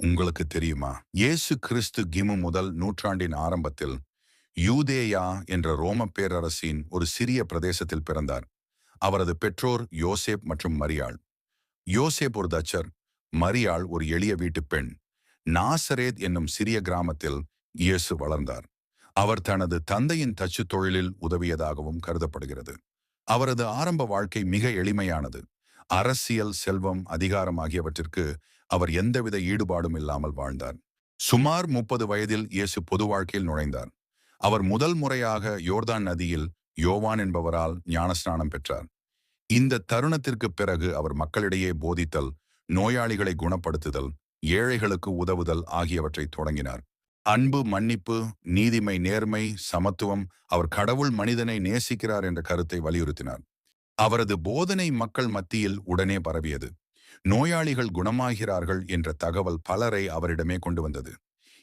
உங்களுக்கு தெரியுமா? இயேசு கிறிஸ்து கிமு முதல் நூற்றாண்டின் ஆரம்பத்தில் யூதேயா என்ற ரோம பேரரசின் ஒரு சிறிய பிரதேசத்தில் பிறந்தார். அவரது பெற்றோர் யோசேப் மற்றும் மரியாள். யோசேப் ஒரு தச்சர் மரியாள் ஒரு எளிய வீட்டு பெண். நாசரேத் என்னும் சிறிய கிராமத்தில் இயேசு வளர்ந்தார். அவர் தனது தந்தையின் தச்சு தொழிலில் உதவியதாகவும் கருதப்படுகிறது. அவரது ஆரம்ப வாழ்க்கை மிக எளிமையானது. அரசியல் செல்வம் அதிகாரம் ஆகியவற்றிற்கு அவர் எந்தவித ஈடுபாடும் இல்லாமல் வாழ்ந்தார். சுமார் முப்பது வயதில் இயேசு பொது வாழ்க்கையில் நுழைந்தார். அவர் முதல் முறையாக யோர்தான் நதியில் யோவான் என்பவரால் ஞானஸ்நானம் பெற்றார். இந்த தருணத்திற்கு பிறகு அவர் மக்களிடையே போதித்தல் நோயாளிகளை குணப்படுத்துதல் ஏழைகளுக்கு உதவுதல் ஆகியவற்றை தொடங்கினார். அன்பு மன்னிப்பு நீதிமை நேர்மை சமத்துவம் அவர் கடவுள் மனிதனை நேசிக்கிறார் என்ற கருத்தை வலியுறுத்தினார். அவரது போதனை மக்கள் மத்தியில் உடனே பரவியது. நோயாளிகள் குணமாகிறார்கள் என்ற தகவல் பலரை அவரிடமே கொண்டு வந்தது.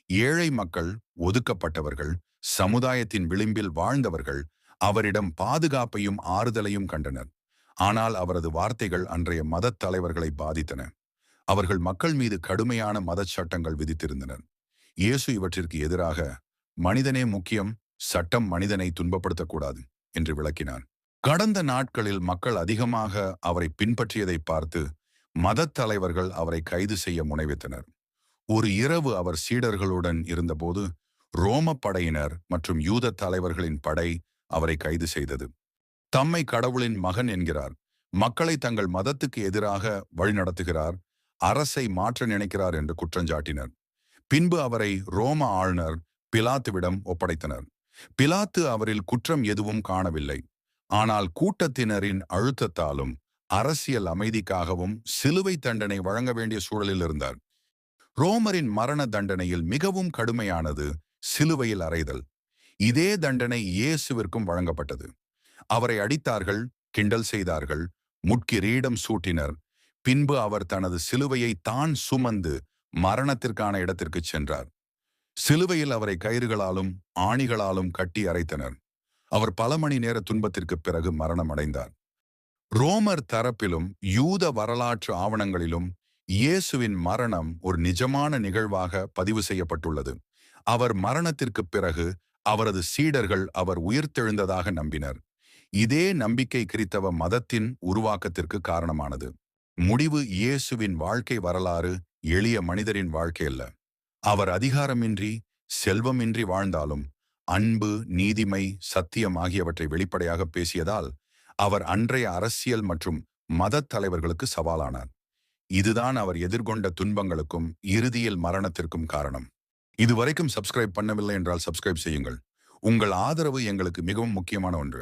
ஏழை மக்கள் ஒதுக்கப்பட்டவர்கள் சமுதாயத்தின் விளிம்பில் வாழ்ந்தவர்கள் அவரிடம் பாதுகாப்பையும் ஆறுதலையும் கண்டனர். ஆனால் அவரது வார்த்தைகள் அன்றைய மதத் தலைவர்களை பாதித்தன. அவர்கள் மக்கள் மீது கடுமையான மதச் சட்டங்கள் விதித்திருந்தனர். இயேசு இவற்றிற்கு எதிராக மனிதனே முக்கியம் சட்டம் மனிதனை துன்பப்படுத்தக்கூடாது என்று விளக்கினார். கடந்த நாட்களில் மக்கள் அதிகமாக அவரை பின்பற்றியதை பார்த்து மதத் தலைவர்கள் அவரை கைது செய்ய முனைவித்தனர். ஒரு இரவு அவர் சீடர்களுடன் இருந்தபோது ரோம படையினர் மற்றும் யூத தலைவர்களின் படை அவரை கைது செய்தது. தம்மை கடவுளின் மகன் என்கிறார். மக்களை தங்கள் மதத்துக்கு எதிராக வழிநடத்துகிறார். அரசை மாற்ற நினைக்கிறார் என்று குற்றஞ்சாட்டினர் பின்பு அவரை ரோம ஆளுநர் பிலாத்துவிடம் ஒப்படைத்தனர். பிலாத்து அவரில் குற்றம் எதுவும் காணவில்லை. ஆனால் கூட்டத்தினரின் அழுத்தத்தாலும் அரசியல் அமைதிக்காகவும் சிலுவை தண்டனை வழங்க வேண்டிய சூழலில் இருந்தார். ரோமரின் மரண தண்டனையில் மிகவும் கடுமையானது சிலுவையில் அறைதல். இதே தண்டனை இயேசுவிற்கும் வழங்கப்பட்டது. அவரை அடித்தார்கள் கிண்டல் செய்தார்கள் முட்கிரீடம் சூட்டினர். பின்பு அவர் தனது சிலுவையை தான் சுமந்து மரணத்திற்கான இடத்திற்கு சென்றார். சிலுவையில் அவரை கயிறுகளாலும் ஆணிகளாலும் கட்டி அரைத்தனர் அவர் பல மணி நேர துன்பத்திற்கு பிறகு மரணம் அடைந்தார் ரோமர் தரப்பிலும் யூத வரலாற்று ஆவணங்களிலும் இயேசுவின் மரணம் ஒரு நிஜமான நிகழ்வாக பதிவு செய்யப்பட்டுள்ளது. அவர் மரணத்திற்கு பிறகு அவரது சீடர்கள் அவர் உயிர்த்தெழுந்ததாக நம்பினர். இதே நம்பிக்கை கிறித்தவ மதத்தின் உருவாக்கத்திற்கு காரணமானது. முடிவு இயேசுவின் வாழ்க்கை வரலாறு எளிய மனிதரின் வாழ்க்கை அல்ல. அவர் அதிகாரமின்றி செல்வமின்றி வாழ்ந்தாலும் அன்பு நீதிமை சத்தியம் ஆகியவற்றை வெளிப்படையாக பேசியதால் அவர் அன்றைய அரசியல் மற்றும் மதத் தலைவர்களுக்கு சவாலானார். இதுதான் அவர் எதிர்கொண்ட துன்பங்களுக்கும் இறுதியில் மரணத்திற்கும் காரணம். இதுவரைக்கும் சப்ஸ்கிரைப் பண்ணவில்லை என்றால் சப்ஸ்கிரைப் செய்யுங்கள். உங்கள் ஆதரவு எங்களுக்கு மிகவும் முக்கியமான ஒன்று.